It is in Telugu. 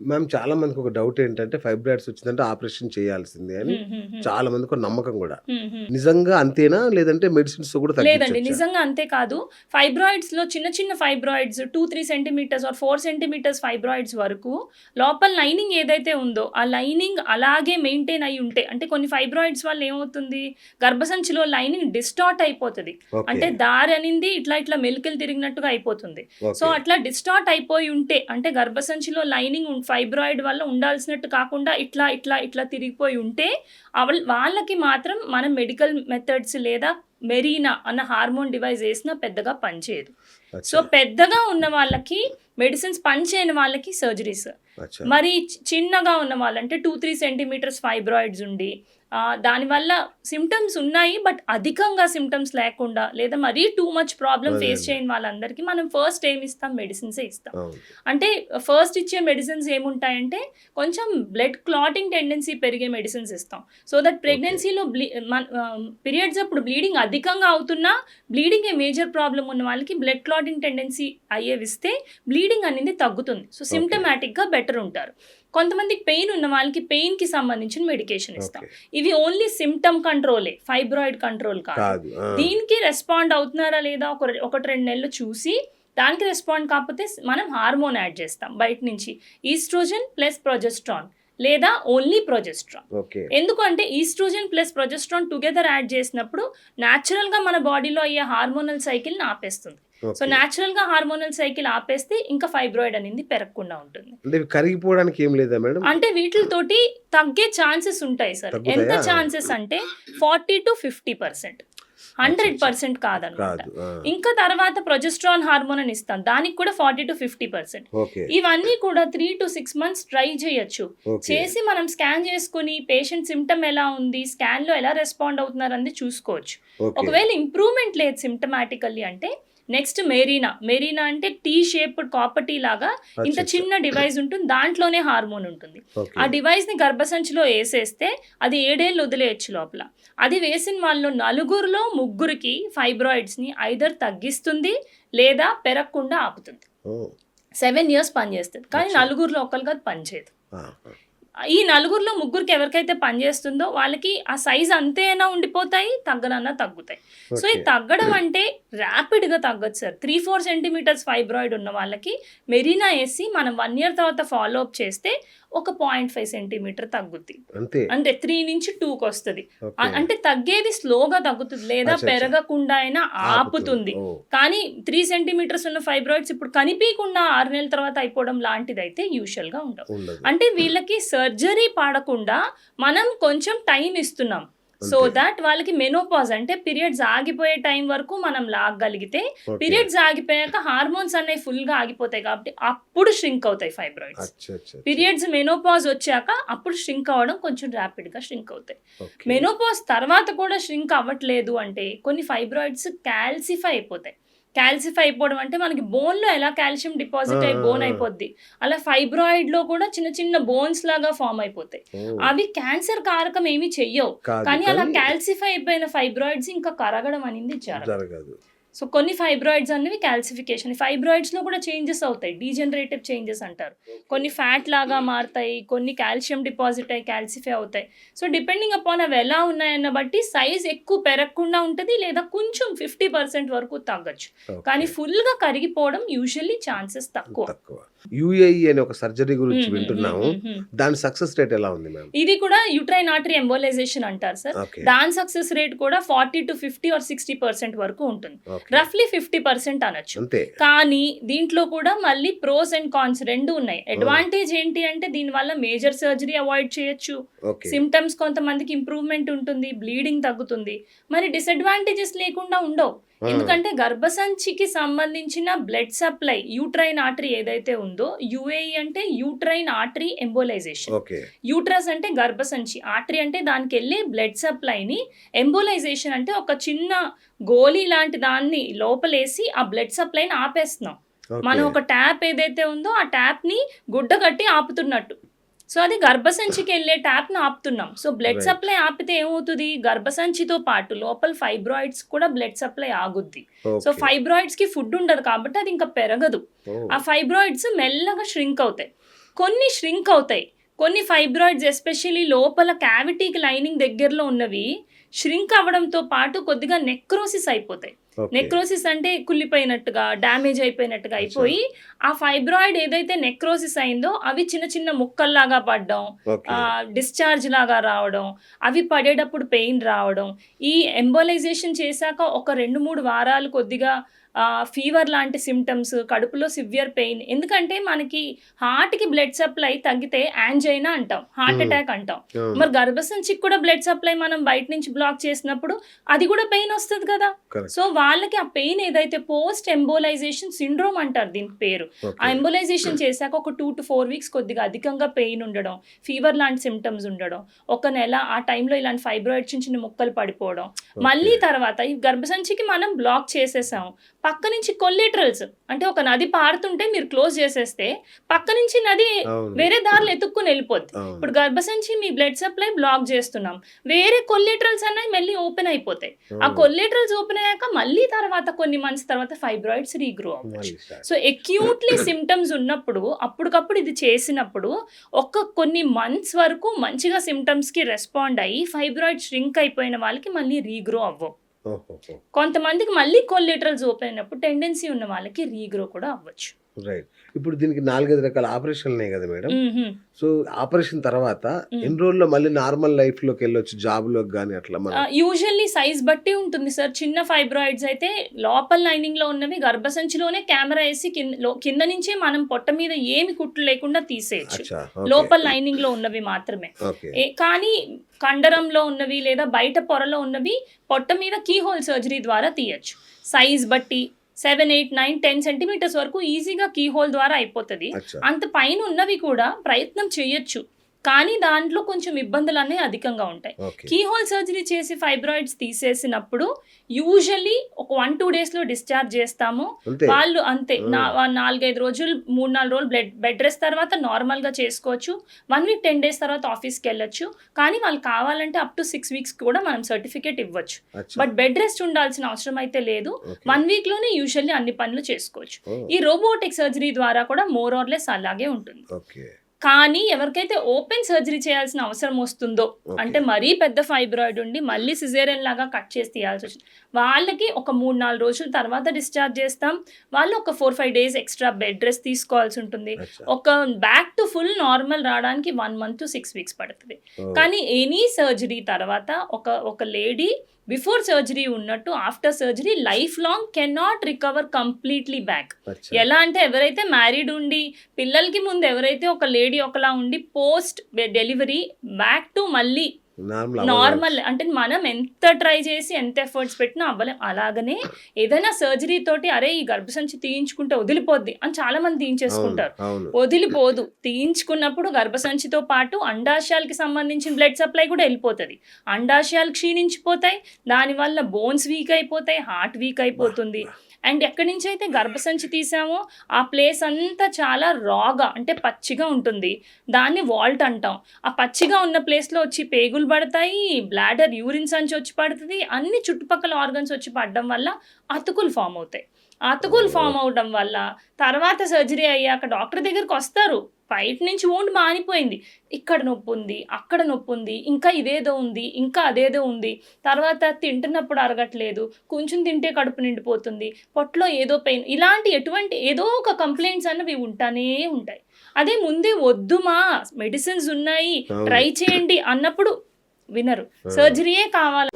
మ్యామ్ చాలా మందికి ఒక డౌట్ ఏంటంటే ఫైబ్రాయిడ్స్ వచ్చిందంటే ఆపరేషన్ చేయాల్సిందే అని. చాలా మందికి ఒక నమ్మకం కూడా. నిజంగా అంతేనా లేదంటే మెడిసిన్స్ కూడా లేదండి? నిజంగా అంతే కాదు ఫైబ్రాయిడ్స్లో చిన్న చిన్న fibroids two three centimetres or four centimetres fibroids వరకు లోపల లైనింగ్ ఏదైతే ఉందో ఆ లైనింగ్ అలాగే మెయింటైన్ అయి ఉంటే అంటే కొన్ని ఫైబ్రాయిడ్స్ వల్ల ఏమవుతుంది గర్భసంచిలో లైనింగ్ డిస్టార్ట్ అయిపోతుంది అంటే దారి అనింది ఇట్లా ఇట్లా మెలికలు తిరిగినట్టుగా అయిపోతుంది. సో అట్లా డిస్టార్ట్ అయిపోయి ఉంటే అంటే గర్భసంచిలో లైనింగ్ ఫైబ్రాయిడ్ వల్ల ఉండాల్సినట్టు కాకుండా ఇట్లా ఇట్లా ఇట్లా తిరిగిపోయి ఉంటే వాళ్ళకి మాత్రం మనం మెడికల్ మెథడ్స్ లేదా మెరీనా అన్న హార్మోన్ డివైస్ వేసినా పెద్దగా పనిచేయదు. సో పెద్దగా ఉన్న వాళ్ళకి మెడిసిన్స్ పనిచేయని వాళ్ళకి సర్జరీస్. మరి చిన్నగా ఉన్న వాళ్ళంటే టూ త్రీ సెంటీమీటర్స్ ఫైబ్రాయిడ్స్ ఉండి దానివల్ల సిమ్టమ్స్ ఉన్నాయి బట్ అధికంగా సిమ్టమ్స్ లేకుండా లేదా మరీ టూ మచ్ ప్రాబ్లం అదే, ఫేస్. చేయని వాళ్ళందరికీ మనం ఫస్ట్ ఏమి ఇస్తాం? మెడిసిన్సే ఇస్తాం. అంటే ఫస్ట్ ఇచ్చే మెడిసిన్స్ ఏముంటాయంటే కొంచెం బ్లడ్ క్లాటింగ్ టెండెన్సీ పెరిగే మెడిసిన్స్ ఇస్తాం. సో దట్ ప్రెగ్నెన్సీలో బ్లీ పీరియడ్స్ అప్పుడు బ్లీడింగ్ అధికంగా అవుతున్నా బ్లీడింగ్ ఏ మేజర్ ప్రాబ్లం ఉన్న వాళ్ళకి బ్లడ్ క్లాటింగ్ టెండెన్సీ అయ్యేవి ఇస్తే బ్లీడింగ్ అనేది తగ్గుతుంది. సో సిమ్టమాటిక్గా బెటర్ ఉంటారు. కొంతమందికి పెయిన్ ఉన్న వాళ్ళకి పెయిన్కి సంబంధించిన మెడికేషన్ ఇస్తాం. ఇవి ఓన్లీ సిమ్టమ్ కంట్రోలే ఫైబ్రాయిడ్ కంట్రోల్ కాదు. దీనికి రెస్పాండ్ అవుతున్నారా లేదా ఒక ఒకటి రెండు నెలలు చూసి దానికి రెస్పాండ్ కాకపోతే మనం హార్మోన్ యాడ్ చేస్తాం బయట నుంచి. ఈస్ట్రోజన్ ప్లస్ ప్రొజెస్ట్రాన్ లేదా ఓన్లీ ప్రొజెస్ట్రాన్ ఎందుకంటే oestrogen plus progesterone together add చేసినప్పుడు న్యాచురల్గా మన బాడీలో అయ్యే హార్మోనల్ సైకిల్ని ఆపేస్తుంది. So okay. న్యాచురల్గా హార్మోనల్ సైకిల్ ఆపేస్తే ఇంకా ఫైబ్రాయిడ్ అనేది పెరగకుండా ఉంటుంది. అంటే కరిగిపోవడానికి ఏం లేదా మేడం? అంటే వీటితోటి తగ్గే ఛాన్సెస్ ఉంటాయి సార్. ఎంత? ఛాన్సెస్ అంటే forty to fifty percent. Hundred percent కాదనమాట. ఇంకా తర్వాత ప్రొజెస్ట్రాన్ హార్మోన్ అని ఇస్తాం. దానికి కూడా ఫార్టీ టు ఫిఫ్టీ పర్సెంట్. ఇవన్నీ కూడా three to six months try చేయొచ్చు. చేసి మనం స్కాన్ చేసుకుని పేషెంట్ సిమ్టమ్ ఎలా ఉంది స్కాన్లో ఎలా రెస్పాండ్ అవుతున్నారు అనేది చూసుకోవచ్చు. ఒకవేళ ఇంప్రూవ్మెంట్ లేదు సిమ్టమాటికల్లీ అంటే నెక్స్ట్ మెరీనా. మెరీనా అంటే టీ షేప్డ్ కాపర్టీ లాగా ఇంత చిన్న డివైస్ ఉంటుంది దాంట్లోనే హార్మోన్ ఉంటుంది. ఆ డివైస్ని గర్భసంచిలో వేసేస్తే అది ఏడేళ్ళు వదిలేయచ్చు లోపల. అది వేసిన వాళ్ళు నలుగురిలో ముగ్గురికి ఫైబ్రాయిడ్స్ని ఐదర్ తగ్గిస్తుంది లేదా పెరగకుండా ఆపుతుంది. సెవెన్ ఇయర్స్ పనిచేస్తుంది. కానీ. నలుగురిలో ఒకరికి అది పనిచేయదు. ఈ నలుగురిలో ముగ్గురికి ఎవరికైతే పనిచేస్తుందో వాళ్ళకి ఆ సైజ్ అంతేనా ఉండిపోతాయి తగ్గనన్నా తగ్గుతాయి సో. ఇది తగ్గడం అంటే ర్యాపిడ్గా తగ్గదు sir three four centimetres fibroid ఉన్న వాళ్ళకి మెరీనా వేసి మనం వన్ ఇయర్ తర్వాత ఫాలో అప్ చేస్తే ఒక పాయింట్ ఫైవ్ సెంటీమీటర్ తగ్గుద్ది. అంతే. అంటే త్రీ నుంచి టూకి వస్తుంది. అంటే తగ్గేది స్లోగా తగ్గుతుంది లేదా. పెరగకుండా అయినా ఆపుతుంది. కానీ త్రీ సెంటీమీటర్స్ ఉన్న ఫైబ్రాయిడ్స్ ఇప్పుడు కనిపించకుండా ఆరు నెలల తర్వాత అయిపోవడం లాంటిది అయితే యూజువల్గా ఉండవు అంటే వీళ్ళకి సర్జరీ పాడకుండా మనం కొంచెం టైం ఇస్తున్నాం. సో. దాట్ వాళ్ళకి మెనోపాజ్ అంటే పీరియడ్స్ ఆగిపోయే టైం వరకు మనం లాగగలిగితే. పీరియడ్స్ ఆగిపోయాక హార్మోన్స్ అనేవి ఫుల్గా ఆగిపోతాయి కాబట్టి అప్పుడు ష్రింక్ అవుతాయి ఫైబ్రాయిడ్స్. పీరియడ్స్ మెనోపాజ్ వచ్చాక అప్పుడు ష్రింక్ అవ్వడం కొంచెం ర్యాపిడ్గా ష్రింక్ అవుతాయి. మెనోపాజ్ తర్వాత కూడా ష్రింక్ అవ్వట్లేదు అంటే కొన్ని ఫైబ్రాయిడ్స్ క్యాల్సిఫై అయిపోతాయి క్యాల్సిఫై అయిపోవడం అంటే మనకి బోన్లో ఎలా కాల్షియం డిపాజిట్ అయి బోన్. అయిపోద్ది? అలా ఫైబ్రాయిడ్లో కూడా చిన్న చిన్న బోన్స్ లాగా ఫామ్ అయిపోతాయి. అవి క్యాన్సర్ కారకం ఏమీ చెయ్యవు. కానీ అలా క్యాల్సిఫై అయిపోయిన ఫైబ్రాయిడ్స్ ఇంకా కరగడం అనేది జరగదు. సో కొన్ని ఫైబ్రాయిడ్స్ అనేవి క్యాల్సిఫికేషన్ ఫైబ్రాయిడ్స్లో కూడా చేంజెస్ అవుతాయి. డీజనరేటివ్ చేంజెస్ అంటారు. కొన్ని ఫ్యాట్ లాగా మారుతాయి కొన్ని కాల్షియం డిపాజిట్ అయ్యి క్యాల్సిఫై అవుతాయి. సో డిపెండింగ్ అపాన్ అవి ఎలా ఉన్నాయన్న బట్టి సైజ్ ఎక్కువ పెరగకుండా ఉంటుంది లేదా కొంచెం ఫిఫ్టీ పర్సెంట్ వరకు తగ్గచ్చు. కానీ ఫుల్గా కరిగిపోవడం యూజువల్లీ ఛాన్సెస్ తక్కువ. యుఏఈ అనే ఒక సర్జరీ గురించి వింటున్నాము. దాని సక్సెస్ రేట్ ఎలా ఉంది మ్యామ్? ఇది కూడా యూట్రైన్ ఆర్టరీ ఎంబోలైజేషన్ అంటారు సార్. దాని సక్సెస్ రేట్ కూడా forty to fifty or sixty percent వరకు ఉంటుంది. రఫ్లీ ఫిఫ్టీ పర్సెంట్ అనొచ్చు. కానీ దీంట్లో కూడా మళ్ళీ ప్రోస్ అండ్ కాన్స్ రెండు ఉన్నాయి. అడ్వాంటేజ్ ఏంటి అంటే దీనివల్ల మేజర్ సర్జరీ అవాయిడ్ చేయొచ్చు. సిమ్టమ్స్ కొంతమందికి ఇంప్రూవ్మెంట్ ఉంటుంది బ్లీడింగ్ తగ్గుతుంది. మరి డిసడ్వాంటేజెస్ లేకుండా ఉండవు. ఎందుకంటే గర్భసంచికి సంబంధించిన బ్లడ్ సప్లై యూట్రైన్ ఆర్టరీ ఏదైతే ఉందో యుఏఈ అంటే యూట్రైన్ ఆర్టరీ ఎంబోలైజేషన్. యూట్రస్ అంటే గర్భసంచి ఆర్టరీ అంటే దానికి వెళ్ళే బ్లడ్ సప్లైని ఎంబోలైజేషన్ అంటే ఒక చిన్న గోళీ లాంటి దాన్ని లోపలేసి ఆ బ్లడ్ సప్లైని ఆపేస్తున్నాం. మనం ఒక ట్యాప్ ఏదైతే ఉందో ఆ ట్యాప్ని గుడ్డ కట్టి ఆపుతున్నట్టు. సో అది గర్భసంచికి వెళ్ళే ట్యాప్ని ఆపుతున్నాం. So blood. సప్లై ఆపితే ఏమవుతుంది? గర్భసంచితో పాటు లోపల ఫైబ్రాయిడ్స్ కూడా బ్లడ్ సప్లై ఆగుద్ది. సో ఫైబ్రాయిడ్స్కి ఫుడ్ ఉండదు కాబట్టి అది ఇంకా పెరగదు. ఓ, ఆ ఫైబ్రాయిడ్స్ మెల్లగా ష్రింక్ అవుతాయి. కొన్ని ష్రింక్ అవుతాయి. కొన్ని ఫైబ్రాయిడ్స్ ఎస్పెషల్లీ లోపల క్యావిటీకి లైనింగ్ దగ్గరలో ఉన్నవి ష్రింక్ అవ్వడంతో పాటు కొద్దిగా నెక్రోసిస్ అయిపోతాయి. నెక్రోసిస్ అంటే కుళ్ళిపోయినట్టుగా డ్యామేజ్ అయిపోయినట్టుగా అయిపోయి ఆ ఫైబ్రాయిడ్ ఏదైతే నెక్రోసిస్ అయిందో అవి చిన్న చిన్న ముక్కల్లాగా పడడం. డిశ్చార్జ్ లాగా రావడం అవి పడేటప్పుడు పెయిన్ రావడం ఈ ఎంబోలైజేషన్ చేశాక ఒక రెండు మూడు వారాలు కొద్దిగా ఫీవర్ లాంటి సిమ్టమ్స్ కడుపులో సివియర్ పెయిన్ ఎందుకంటే మనకి హార్ట్కి బ్లడ్ సప్లై తగ్గితే యాంజైనా అంటాం హార్ట్ Hmm. అటాక్ అంటాం అవును. మరి గర్భసంచికి కూడా బ్లడ్ సప్లై మనం బయట నుంచి బ్లాక్ చేసినప్పుడు అది కూడా పెయిన్ వస్తుంది కదా. సో వాళ్ళకి ఆ పెయిన్ ఏదైతే పోస్ట్ ఎంబోలైజేషన్ సిండ్రోమ్ అంటారు దీనికి పేరు. ఆ ఎంబోలైజేషన్ చేశాక ఒక టూ టు ఫోర్ వీక్స్ కొద్దిగా అధికంగా పెయిన్ ఉండడం ఫీవర్ లాంటి సిమ్టమ్స్ ఉండడం ఒక నెల ఆ టైంలో ఇలాంటి ఫైబ్రాయిడ్ చిన్న చిన్న ముక్కలు పడిపోవడం. మళ్ళీ తర్వాత ఈ గర్భసంచికి మనం బ్లాక్ చేసేసాం పక్క నుంచి కొల్లెటరల్స్ అంటే ఒక నది పారుతుంటే మీరు క్లోజ్ చేసేస్తే పక్క నుంచి నది. వేరే దారిలో ఎత్తుక్కుని వెళ్ళిపోద్ది. ఇప్పుడు గర్భసంచి మీ బ్లడ్ సప్లై బ్లాక్ చేస్తున్నాం వేరే కొల్లెటరల్స్ అనేవి మళ్ళీ ఓపెన్ అయిపోతాయి ఆ. కొల్లెటరల్స్ ఓపెన్ అయ్యాక మళ్ళీ తర్వాత కొన్ని మంత్స్ తర్వాత ఫైబ్రాయిడ్స్ రీగ్రో అవ్వచ్చు. సో ఎక్యూట్లీ సిమ్టమ్స్ ఉన్నప్పుడు అప్పటికప్పుడు ఇది చేసినప్పుడు ఒక కొన్ని మంత్స్ వరకు మంచిగా సిమ్టమ్స్కి రెస్పాండ్ అయ్యి ఫైబ్రాయిడ్ ష్రింక్ అయిపోయిన వాళ్ళకి మళ్ళీ రీగ్రో అవ్వవు. కొంతమందికి మళ్ళీ కొల్లిటరల్స్ ఓపెన్ అయినప్పుడు టెండెన్సీ ఉన్న వాళ్ళకి రీగ్రో కూడా అవ్వచ్చు. రైట్ ఇప్పుడు దీనికి నాలుగైదు రకాల ఆపరేషన్లు ఉన్నాయి కదా మేడం. సో ఆపరేషన్ తర్వాత. ఎన్ని రోజుల్లో మళ్ళీ నార్మల్ లైఫ్లోకి వెళ్ళొచ్చు జాబ్లోకి కానీ అట్లా యూజువల్లీ సైజ్ బట్టి ఉంటుంది సార్. చిన్న ఫైబ్రాయిడ్స్ అయితే లోపల లైనింగ్లో ఉన్నవి గర్భసంచిలోనే కెమెరా వేసి కింద నుంచే మనం పొట్ట మీద ఏమి కుట్లు లేకుండా తీసేయచ్చు. లోపల లైనింగ్లో ఉన్నవి మాత్రమే. కానీ కండరంలో ఉన్నవి లేదా బయట పొరలో ఉన్నవి పొట్ట మీద కీ హోల్ సర్జరీ ద్వారా తీయచ్చు. సైజ్ బట్టి seven eight nine ten centimetres వరకు ఈజీగా కీ హోల్ ద్వారా అయిపోతుంది. అంత పైన ఉన్నవి కూడా ప్రయత్నం చేయొచ్చు. కానీ దాంట్లో కొంచెం ఇబ్బందులు అనేవి అధికంగా ఉంటాయి. ఓకే. కీ హోల్ సర్జరీ చేసి ఫైబ్రాయిడ్స్ తీసేసినప్పుడు యూజువల్లీ ఒక వన్ టూ డేస్లో డిశ్చార్జ్ చేస్తాము. వాళ్ళు అంతే. నాలుగైదు రోజులు మూడు నాలుగు రోజులు బ్లడ్ బెడ్ రెస్ట్ తర్వాత నార్మల్గా చేసుకోవచ్చు. వన్ వీక్ టెన్ డేస్ తర్వాత ఆఫీస్కి వెళ్ళొచ్చు. కానీ వాళ్ళు కావాలంటే అప్ టు సిక్స్ వీక్స్ కూడా మనం సర్టిఫికేట్ ఇవ్వచ్చు. బట్ బెడ్ రెస్ట్ ఉండాల్సిన అవసరం అయితే లేదు. వన్ వీక్లోనే యూజువల్లీ అన్ని పనులు చేసుకోవచ్చు. ఈ రోబోటిక్ సర్జరీ ద్వారా కూడా మోర్ ఆర్లెస్ అలాగే ఉంటుంది. ఓకే. కానీ ఎవరికైతే ఓపెన్ సర్జరీ చేయాల్సిన అవసరం వస్తుందో. అంటే మరీ పెద్ద ఫైబ్రాయిడ్ ఉండి మళ్ళీ సిజేరియన్ లాగా కట్ చేసి తీయాల్సి వచ్చింది. వాళ్ళకి ఒక మూడు నాలుగు రోజుల తర్వాత డిశ్చార్జ్ చేస్తాం. వాళ్ళు ఒక four five days extra bed rest తీసుకోవాల్సి ఉంటుంది. ఒక బ్యాక్ టు ఫుల్ నార్మల్ రావడానికి one month to six weeks పడుతుంది. కానీ ఎనీ సర్జరీ తర్వాత ఒక ఒక లేడీ బిఫోర్ సర్జరీ ఉన్నట్టు after surgery life long can not recover completely back ఎలా అంటే ఎవరైతే మ్యారీడ్ ఉండి పిల్లలకి ముందు ఎవరైతే ఒక లేడీ ఒకలా ఉండి పోస్ట్ డెలివరీ బ్యాక్ టు మళ్ళీ నార్మల్ అంటే మనం ఎంత ట్రై చేసి ఎంత ఎఫర్ట్స్ పెట్టినా అవ్వలేం. అలాగనే ఏదైనా సర్జరీ తోటి అరే ఈ గర్భసంచి తీయించుకుంటే వదిలిపోద్ది అని చాలా మంది తీయించేసుకుంటారు వదిలిపోదు. తీయించుకున్నప్పుడు గర్భసంచితో పాటు అండాశయాలకి సంబంధించిన బ్లడ్ సప్లై కూడా వెళ్ళిపోతుంది. అండాశయాలు క్షీణించిపోతాయి. దానివల్ల బోన్స్ వీక్ అయిపోతాయి హార్ట్ వీక్ అయిపోతుంది. అండ్ ఎక్కడి నుంచి అయితే గర్భసంచి తీసామో ఆ ప్లేస్ అంతా చాలా రాగా అంటే పచ్చిగా ఉంటుంది. దాన్ని వాల్ట్ అంటాం. ఆ పచ్చిగా ఉన్న ప్లేస్లో వచ్చి పేగులు పడతాయి బ్లాడర్ యూరిన్ సంచి వచ్చి పడుతుంది అన్ని చుట్టుపక్కల ఆర్గన్స్ వచ్చి పడడం వల్ల అతుకులు ఫామ్ అవుతాయి. అతుకులు ఫామ్ అవడం వల్ల తర్వాత సర్జరీ అయ్యాక డాక్టర్ దగ్గరికి వస్తారు. బయట నుంచి wound మానిపోయింది. ఇక్కడ నొప్పి ఉంది అక్కడ నొప్పి ఉంది ఇంకా ఇదేదో ఉంది ఇంకా అదేదో ఉంది. తర్వాత తింటున్నప్పుడు అరగట్లేదు కొంచెం తింటే కడుపు నిండిపోతుంది పొట్టలో ఏదో పెయిన్ ఇలాంటి ఎటువంటి ఏదో ఒక కంప్లైంట్స్ అన్నవి ఉంటానే ఉంటాయి. అదే ముందే వద్దుమా మెడిసిన్స్ ఉన్నాయి. ట్రై చేయండి అన్నప్పుడు వినరు. సర్జరీయే కావాలి